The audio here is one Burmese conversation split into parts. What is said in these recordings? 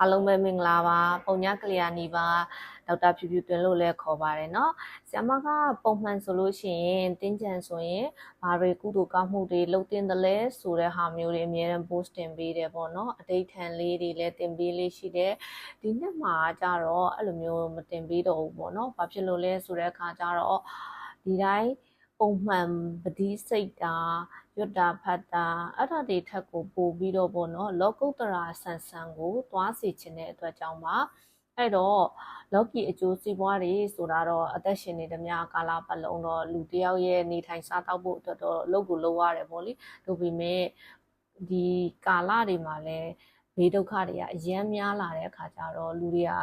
အားလုံးပဲမင်္ဂလာပါပုံညကလျာဏီပါဒေါက်တာဖြူဖြူတွင်လို့လည်းခေါ်ပါတယ်เนาะဆရာမကပုံမှန်ဆိုလို့ရှိရင်တင်းကြံဆိုရင်ဘာတွေကုသိုလ်ကောင်းမှုတွေလုပ်တင်တယ်လဲဆိုတဲ့ဟာမျိုးတွေအများအား post တင်ပေးတယ်ပေါ့เนาะအတိတ်ထန်လေးတွေလည်းတင်ပေးလေးရှိတယ်ဒီနှစ်မှာကျတော့အဲ့လိုမျိုးမတင်ပေးတော့ဘူးပေါ့เนาะဘာဖြစ်လို့လဲဆိုတဲ့အခါကျတော့ဒီတိုင်း ပုံမှန်ပတိစိတ်တာရွတ်တာဖတ်တာအဲ့ဒါတွေထက်ကိုပို့ပြီးတော့ပေါ့နော်လောကုတ္တရာဆန်ဆန်ကိုသွားစေခြင်းတဲ့အတွက်ကြောင့်ပါအဲ့တော့လောကီအကျိုးစီးပွားတွေဆိုတာတော့အသက်ရှင်နေသမျှကာလပတ်လုံးတော့လူတစ်ယောက်ရဲ့နေထိုင်စားသောက်ဖို့အတွက်တော့လုပ်ကိုလုပ်ရတယ်ပေါ့လေဒါပေမဲ့ဒီကာလတွေမှာလည်းဘေးဒုက္ခတွေကအယမ်းများလာတဲ့အခါကျတော့လူတွေက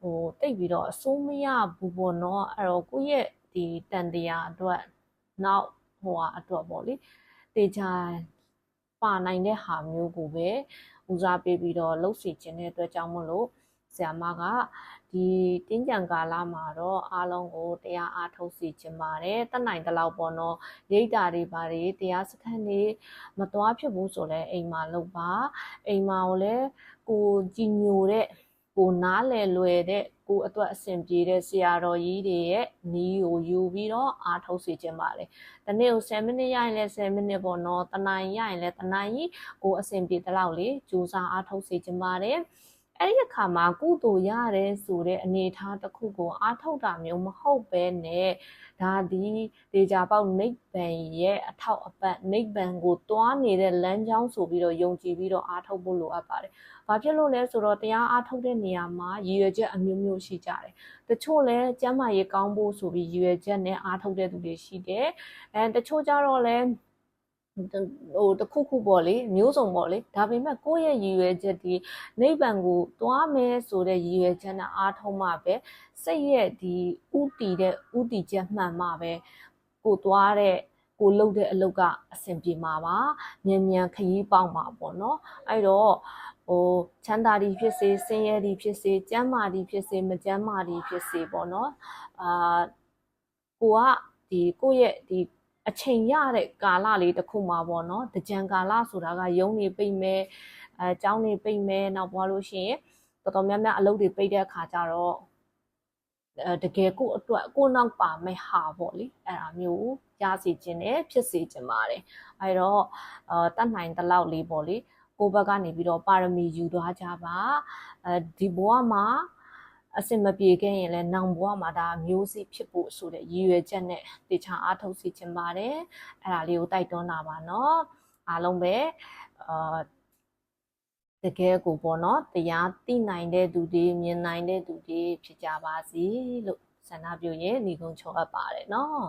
ဟိုတိတ်ပြီးတော့အစိုးမရဘူးပေါ့နော်အဲ့တော့ကိုယ့်ရဲ့ဒီတန်တရားအတွက် နောက်ဟိုဟာအတွက်ပေါ့လေတေချာပါနိုင်တဲ့ဟာမျိုးကိုပဲဦးစားပေးပြီးတော့လှုပ်စီခြင်းတဲ့အတွက်ကြောင့်မလို့ဆရာမကဒီတင်းကြံကာလမှာတော့အားလုံးကိုတရားအားထုတ်စီခြင်းပါတယ်တတ်နိုင်တဲ့လောက်ပေါ့နော်ရိတ်တာတွေဘာတွေတရားစခန်းတွေမသွားဖြစ်ဘူးဆိုလဲအိမ်မှာလုပ်ပါအိမ်မှာကိုလည်းကိုကြည်ညိုတဲ့ကိုနားလည်လွယ်တဲ့ ကိုအတွက်အဆင်ပြေတဲ့ဆရာတော်ကြီးတွေရဲ့နီးကိုယူပြီးတော့အားထုတ်စီခြင်းပါတယ်။တနေ့ကို10မိနစ်ရရင်လည်း10မိနစ်ပေါ့နော်။တနာရီရရင်လည်းတနာရီကိုအဆင်ပြေတဲ့လောက်လေကြိုးစားအားထုတ်စီခြင်းပါတယ်။ အဲ့ဒီအခါမှာကုသိုလ်ရတယ်ဆိုတဲ့အနေအထားတစ်ခုကိုအားထုတ်တာမျိုးမဟုတ်ပဲနဲ့ဒါဒီဒေကြပေါက်နိဗ္ဗာန်ရဲ့အထောက်အပံ့နိဗ္ဗာန်ကိုတွားနေတဲ့လမ်းကြောင်းဆိုပြီးတော့ယုံကြည်ပြီးတော့အားထုတ်ဖို့လိုအပ်ပါတယ်။ဘာဖြစ်လို့လဲဆိုတော့တရားအားထုတ်တဲ့နေရာမှာရည်ရွယ်ချက်အမျိုးမျိုးရှိကြတယ်။တချို့လည်းကျမ်းမာရေးကောင်းဖို့ဆိုပြီးရည်ရွယ်ချက်နဲ့အားထုတ်တဲ့သူတွေရှိတယ်။အဲတချို့ကြတော့လည်း ဟိုတခုခုပေါ့လေမျိုးစုံပေါ့လေဒါပေမဲ့ကိုယ့်ရဲ့ရည်ရွယ်ချက်ဒီနိဗ္ဗာန်ကိုသွားမယ်ဆိုတဲ့ရည်ရွယ်ချက်နဲ့အားထုတ်မှပဲစိတ်ရဲ့ဒီဥတီတဲ့ဥတီချက်မှန်မှပဲကိုသွားတဲ့ကိုလှုပ်တဲ့အလုပ်ကအဆင်ပြေမှာပါမြန်မြန်ခရီးပေါက်မှာပေါ့နော်အဲ့တော့ဟိုချမ်းသာဒီဖြစ်စေဆင်းရဲဒီဖြစ်စေကျမ်းမာဒီဖြစ်စေမကျမ်းမာဒီဖြစ်စေပေါ့နော်အာကိုကဒီကိုယ့်ရဲ့ဒီ အချိန်ရတဲ့ကာလလေးတစ်ခုမှာပေါ့နော်တကြံကာလဆိုတာကယုံနေပိတ်မဲအဲကျောင်းနေပိတ်မဲနောက်ပွားလို့ရှိရင်တော်တော်များများအလုပ်တွေပိတ်တဲ့အခါကျတော့အဲတကယ်ကိုအတွက်ကိုနောက်ပါမဲ့ဟာပေါ့လေအဲ့ဒါမျိုးရစီခြင်းနဲ့ဖြစ်စေခြင်းပါတယ်အဲ့တော့အာတတ်နိုင်တဲ့လောက်လေးပေါ့လေကိုဘက်ကနေပြီးတော့ပါရမီယူသွားကြပါအဲဒီဘဝမှာ အဆင်မပြေခဲ့ရင်လည်းနောင်ဘဝမှာဒါမျိုးစိဖြစ်ဖို့ဆိုတဲ့ရည်ရွယ်ချက်နဲ့တေချာအားထုတ်စီခြင်းပါတယ်အဲ့ဒါလေးကိုတိုက်တွန်းတာပါနော်အားလုံးပဲအာတကယ်ကိုပေါ့နော်တရားသိနိုင်တဲ့သူတွေမြင်နိုင်တဲ့သူတွေဖြစ်ကြပါစေလို့ဆန္ဒပြုရင်ညီကုန်းချောအပ်ပါတယ်နော်